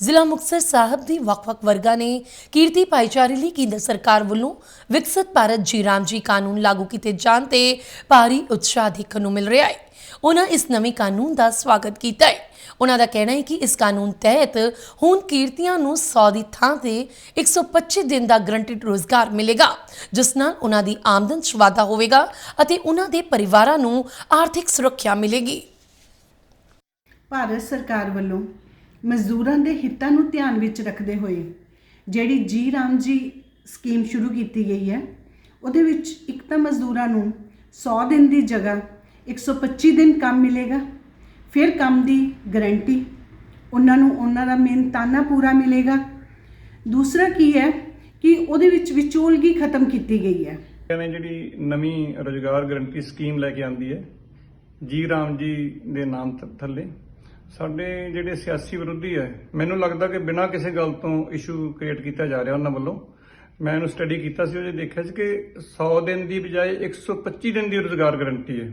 ਜ਼ਿਲ੍ਹਾ ਮੁਕਤਸਰ ਸਾਹਿਬ ਦੀ ਵੱਖ-ਵੱਖ ਵਰਗਾਂ ਨੇ ਕੀਰਤੀ ਭਾਈਚਾਰੇ ਲਈ ਕੇਂਦਰ ਸਰਕਾਰ ਵੱਲੋਂ ਵਿਕਸਿਤ ਭਾਰਤ ਜੀ ਰਾਮ ਜੀ ਕਾਨੂੰਨ ਲਾਗੂ ਕੀਤੇ ਜਾਣ ਤੇ ਭਾਰੀ ਉਤਸ਼ਾਹ ਦੇਖਣ ਨੂੰ ਮਿਲ ਰਿਹਾ ਹੈ। ਉਹਨਾਂ ਇਸ ਨਵੇਂ ਕਾਨੂੰਨ ਦਾ ਸਵਾਗਤ ਕੀਤਾ ਹੈ। ਉਹਨਾਂ ਦਾ ਕਹਿਣਾ ਹੈ ਕਿ ਇਸ ਕਾਨੂੰਨ ਤਹਿਤ ਹੁਣ ਕੀਰਤੀਆਂ ਨੂੰ 100 ਦੀ ਥਾਂ ਤੇ 125 ਦਿਨ ਦਾ ਗਰੰਟਿਡ ਰੋਜ਼ਗਾਰ ਮਿਲੇਗਾ, ਜਿਸ ਨਾਲ ਉਹਨਾਂ ਦੀ ਆਮਦਨ 'ਚ ਵਾਧਾ ਹੋਵੇਗਾ ਅਤੇ ਉਹਨਾਂ ਦੇ ਪਰਿਵਾਰਾਂ ਨੂੰ ਆਰਥਿਕ ਸੁਰੱਖਿਆ ਮਿਲੇਗੀ। ਭਾਰਤ ਸਰਕਾਰ ਵੱਲੋਂ ਮਜ਼ਦੂਰਾਂ ਦੇ ਹਿੱਤਾਂ ਨੂੰ ਧਿਆਨ ਵਿੱਚ ਰੱਖਦੇ ਹੋਏ ਜਿਹੜੀ ਜੀ ਰਾਮ ਜੀ ਸਕੀਮ ਸ਼ੁਰੂ ਕੀਤੀ ਗਈ ਹੈ, ਉਹਦੇ ਵਿੱਚ ਇੱਕ ਤਾਂ ਮਜ਼ਦੂਰਾਂ ਨੂੰ 100 ਦਿਨ ਦੀ ਜਗ੍ਹਾ 125 ਦਿਨ ਕੰਮ ਮਿਲੇਗਾ, ਫਿਰ ਕੰਮ ਦੀ ਗਾਰੰਟੀ, ਉਹਨਾਂ ਨੂੰ ਉਹਨਾਂ ਦਾ ਮਿਹਨਤਾਨਾ ਪੂਰਾ ਮਿਲੇਗਾ। ਦੂਸਰਾ ਕੀ ਹੈ ਕਿ ਉਹਦੇ ਵਿੱਚ ਵਿਚੋਲਗੀ ਖਤਮ ਕੀਤੀ ਗਈ ਹੈ। ਨੇ ਜਿਹੜੀ ਨਵੀਂ ਰੋਜ਼ਗਾਰ ਗਰੰਟੀ ਸਕੀਮ ਲੈ ਕੇ ਆਂਦੀ ਹੈ, ਜੀ ਰਾਮ ਜੀ ਦੇ ਨਾਮ ਥੱਲੇ? ਸਾਡੇ ਜਿਹੜੇ ਸਿਆਸੀ ਵਿਰੋਧੀ ਹੈ, ਮੈਨੂੰ ਲੱਗਦਾ ਕਿ ਬਿਨਾਂ ਕਿਸੇ ਗੱਲ ਤੋਂ ਇਸ਼ੂ ਕ੍ਰੀਏਟ ਕੀਤਾ ਜਾ ਰਿਹਾ ਉਹਨਾਂ ਵੱਲੋਂ। ਮੈਂ ਇਹਨੂੰ ਸਟੱਡੀ ਕੀਤਾ ਸੀ, ਉਹਦੇ ਦੇਖਿਆ ਸੀ ਕਿ 100 ਦਿਨ ਦੀ ਬਜਾਏ 125 ਦਿਨ ਦੀ ਰੋਜ਼ਗਾਰ ਗਰੰਟੀ ਹੈ।